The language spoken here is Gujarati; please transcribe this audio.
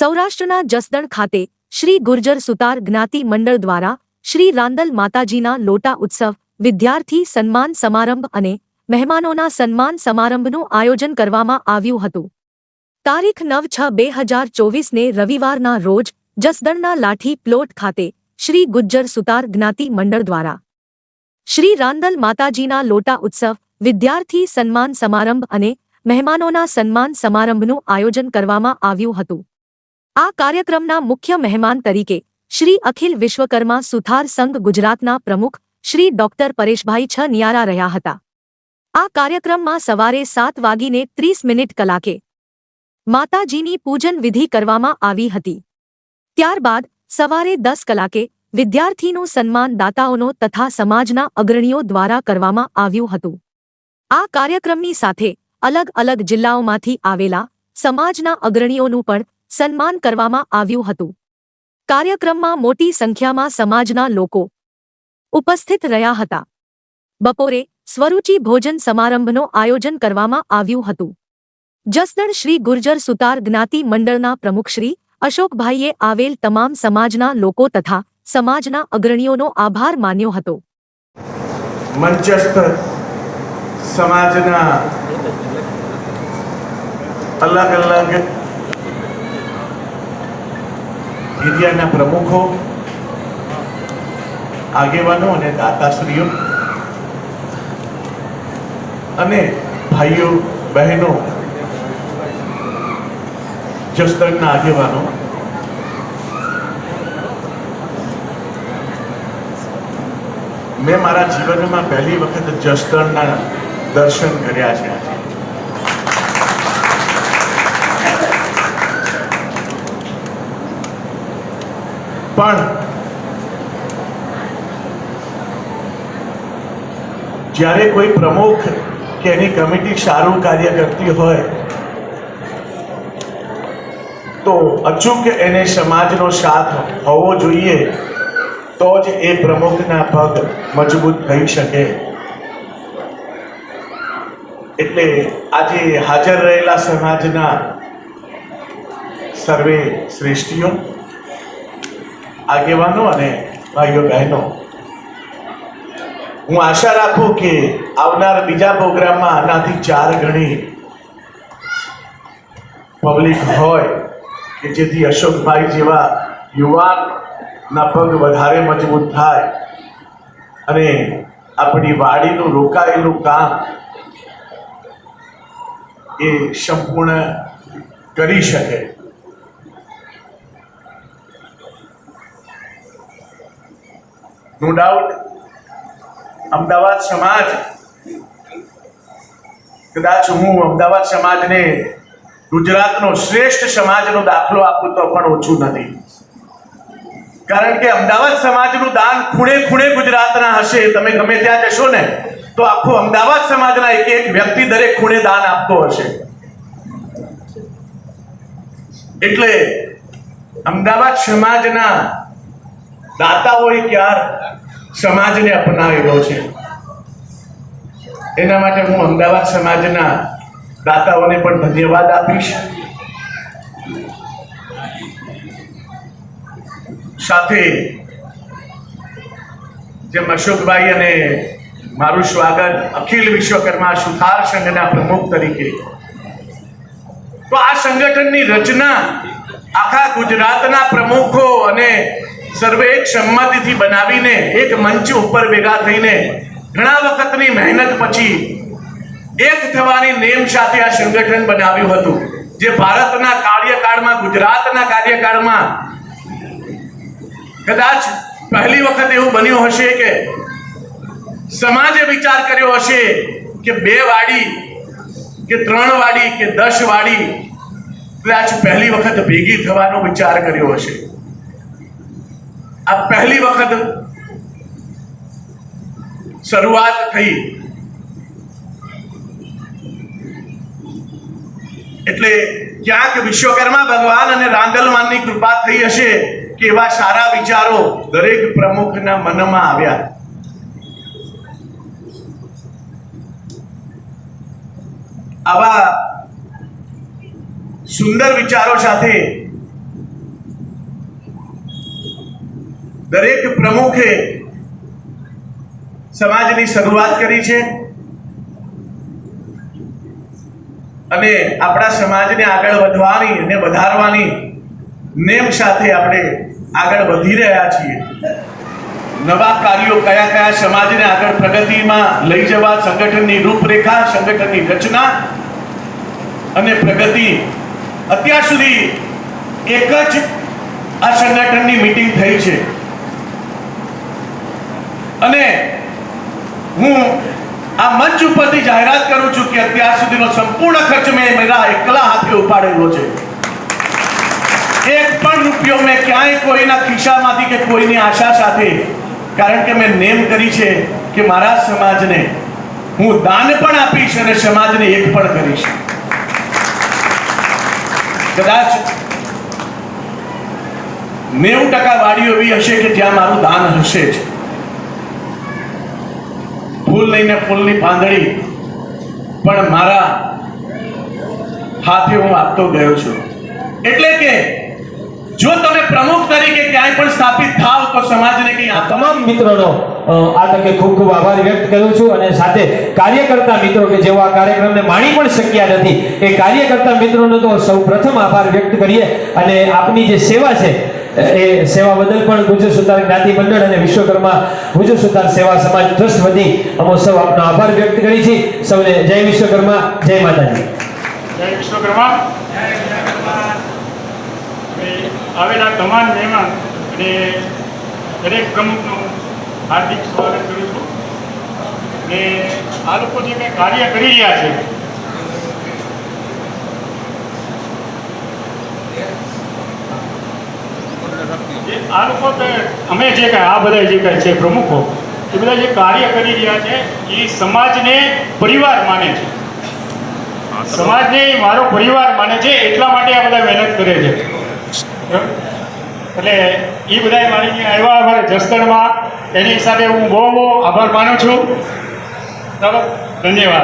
સૌરાષ્ટ્રના જસદણ ખાતે શ્રી ગુર્જર સુતાર જ્ઞાતિ મંડળ દ્વારા શ્રી રાંદલ માતાજીના લોટા ઉત્સવ, વિદ્યાર્થી સન્માન સમારંભ અને મહેમાનોના સન્માન સમારંભનું આયોજન કરવામાં આવ્યું હતું. તારીખ નવ છ બે હજાર ચોવીસને રવિવારના રોજ જસદણના લાઠી પ્લોટ ખાતે શ્રી ગુજ્જર સુતાર જ્ઞાતિ મંડળ દ્વારા શ્રી રાંદલ માતાજીના લોટા ઉત્સવ, વિદ્યાર્થી સન્માન સમારંભ અને મહેમાનોના સન્માન સમારંભનું આયોજન કરવામાં આવ્યું હતું. આ કાર્યક્રમના મુખ્ય મહેમાન તરીકે શ્રી અખિલ વિશ્વકર્મા સુથાર સંઘ ગુજરાતના પ્રમુખ શ્રી ડોક્ટર પરેશભાઈ છ નિયારા રહ્યા હતા. આ કાર્યક્રમમાં સવારે સાત વાગીને ત્રીસ મિનિટ કલાકે માતાજીની પૂજન વિધિ કરવામાં આવી હતી. ત્યારબાદ સવારે દસ કલાકે વિદ્યાર્થીનું સન્માન દાતાઓનો તથા સમાજના અગ્રણીઓ દ્વારા કરવામાં આવ્યું હતું. આ કાર્યક્રમની સાથે અલગ અલગ જિલ્લાઓમાંથી આવેલા સમાજના અગ્રણીઓનું પણ સન્માન કરવામાં આવ્યું હતું. કાર્યક્રમમાં મોટી સંખ્યામાં સમાજના લોકો ઉપસ્થિત રહ્યા હતા. બપોરે સ્વરૂચિ ભોજન સમારંભનો આયોજન કરવામાં આવ્યું હતું. જસદણ શ્રી ગુર્જર સુતાર જ્ઞાતિ મંડળના પ્રમુખશ્રી અશોકભાઈએ આવેલ તમામ સમાજના લોકો તથા સમાજના અગ્રણીઓનો આભાર માન્યો હતો. સમાજના અલગ અલગ એરિયાના પ્રમુખો, આગેવાનો અને દાતાશ્રીઓ અને ભાઈઓ, બહેનો, જસદણના આગેવાનો, મેં મારા જીવનમાં પહેલી વખત જસદણના દર્શન કર્યા છે પણ જ્યારે કોઈ પ્રમુખ કે એની કમિટી સારું કાર્ય કરતી હોય, તો અચૂક એને સમાજનો સાથ હોવો જોઈએ, તો જ એ પ્રમુખના પગ મજબૂત થઈ શકે. એટલે આજે હાજર રહેલા સમાજના સર્વે શ્રેષ્ઠીઓ આગેવાનો અને ભાઈઓ બહેનો. હું આશા રાખું કે આવનાર બીજા પ્રોગ્રામમાં આનાથી ચાર ગણી પબ્લિક હોય કે જેથી અશોકભાઈ જેવા યુવાનના પગ વધારે મજબૂત થાય અને આપણી વાડીનું રોકાયેલું કામ એ સંપૂર્ણ કરી શકે. નો ડાઉટ અમદાવાદ સમાજ, કદાચ હું અમદાવાદ સમાજને ગુજરાતનો શ્રેષ્ઠ સમાજનો દાખલો આપું તો પણ ઓછું નથી. કારણ કે અમદાવાદ સમાજનું દાન ખૂણે ખૂણે ગુજરાતના હશે. તમે ગમે ત્યાં જશો ને, તો આખું અમદાવાદ સમાજના એક એક વ્યક્તિ દરેક ખૂણે દાન આપતો હશે. એટલે અમદાવાદ સમાજના દાતાઓએ ક્યાર સમાજને અપનાવેલો છે. એના માટે હું અમદાવાદ સમાજના દાતાઓને પણ ધન્યવાદ આપીશ. સાથે જેમ અશોકભાઈ અને મારું સ્વાગત અખિલ વિશ્વકર્મા સુથાર સંઘના પ્રમુખ તરીકે. તો આ સંગઠનની રચના આખા ગુજરાતના પ્રમુખો અને સર્વે એક સંમતિથી બનાવીને એક મંચ ઉપર ભેગા થઈને ઘણા વખતની મહેનત પછી એક થવાની નેમ સાથે આ સંગઠન બનાવ્યું હતું, જે ભારતના કાર્યકાળમાં, ગુજરાતના કાર્યકાળમાં કદાચ પહેલી વખત એવું બન્યું હશે કે સમાજે વિચાર કર્યો હશે કે બે વાડી, કે ત્રણ વાડી, કે દસ વાડી, કદાચ પહેલી વખત ભેગી થવાનો વિચાર કર્યો હશે. આ પહેલી વખત શરૂઆત થઈ. એટલે ક્યાંક વિશ્વકર્મા ભગવાન અને રાંદલમાનની કૃપા થઈ હશે કે એવા સારા વિચારો દરેક પ્રમુખના મનમાં આવ્યા. આવા સુંદર વિચારો સાથે દરેક પ્રમુખે સમાજની શરૂઆત કરી છે અને આપણા સમાજને આગળ વધવાની અને વધારવાની નેમ સાથે આપણે આગળ વધી રહ્યા છીએ. નવા કાર્યો કયા કયા સમાજને આગળ પ્રગતિમાં લઈ જવા સંગઠનની રૂપરેખા, સંગઠનની રચના અને પ્રગતિ અત્યાર સુધી એક જ આ સંગઠનની મીટિંગ થઈ છે અને હું મંચ ઉપરથી જાહેરાત કરું છું કે અત્યાર સુધીનો સંપૂર્ણ ખર્ચ મેં મારા એકલા હાથે ઉપાડેલો છે. એક પણ રૂપિયો મેં ક્યાંય કોઈના ખિસ્સામાંથી કે કોઈની આશા સાથે, કારણ કે મેં નેમ કરી છે કે મારા સમાજને હું દાન પણ આપીશ અને સમાજને એક પણ કરીશ. કદાચ નેવું ટકા વાડીઓ એવી હશે કે જ્યાં મારું દાન હશે જ. ફૂલ લઈને ફૂલની પાંદડી પણ મારા હાથે હું આપતો ગયો છું. એટલે કે, જો તમે પ્રમુખ તરીકે ક્યાંય પણ સ્થાપિત થાવ તો સમાજને કંઈ આ તમામ મિત્રોનો આ તકે ખૂબ ખૂબ આભાર વ્યક્ત કરું છું અને સાથે કાર્યકર્તા મિત્રો કે જેઓ આ કાર્યક્રમને માણી પણ શક્યા નથી, એ કાર્યકર્તા મિત્રોનો તો સૌ પ્રથમ આભાર વ્યક્ત કરીએ અને આપની જે સેવા છે એ સેવા બદલ પણ ગુજર સુતાર જ્ઞાતિ મંડળ અને વિશ્વકર્મા ગુજર સુતાર સેવા સમાજ ટ્રસ્ટ વતી અમો સૌ આપનો આભાર વ્યક્ત કરી છે સૌને જય વિશ્વકર્મા, જય માતાજી. જય વિશ્વકર્મા. આવેલા તમામ મહેમાન અને દરેક પ્રમુખનું હાર્દિક સ્વાગત કરું છું. અને આ લોકો જે કંઈ કાર્ય કરી રહ્યા છે જે આ લોકો અમે જે કાંઈ આ બધા જે કાંઈ છે પ્રમુખો એ બધા જે કાર્ય કરી રહ્યા છે એ સમાજને પરિવાર માને છે. સમાજને મારો પરિવાર માને છે એટલા માટે આ બધા મહેનત કરે છે. એટલે એ બધા મારી આવ્યા અમારે જસદણમાં. એની હિસાબે હું બહુ બહુ આભાર માનું છું. બરાબર ધન્યવાદ.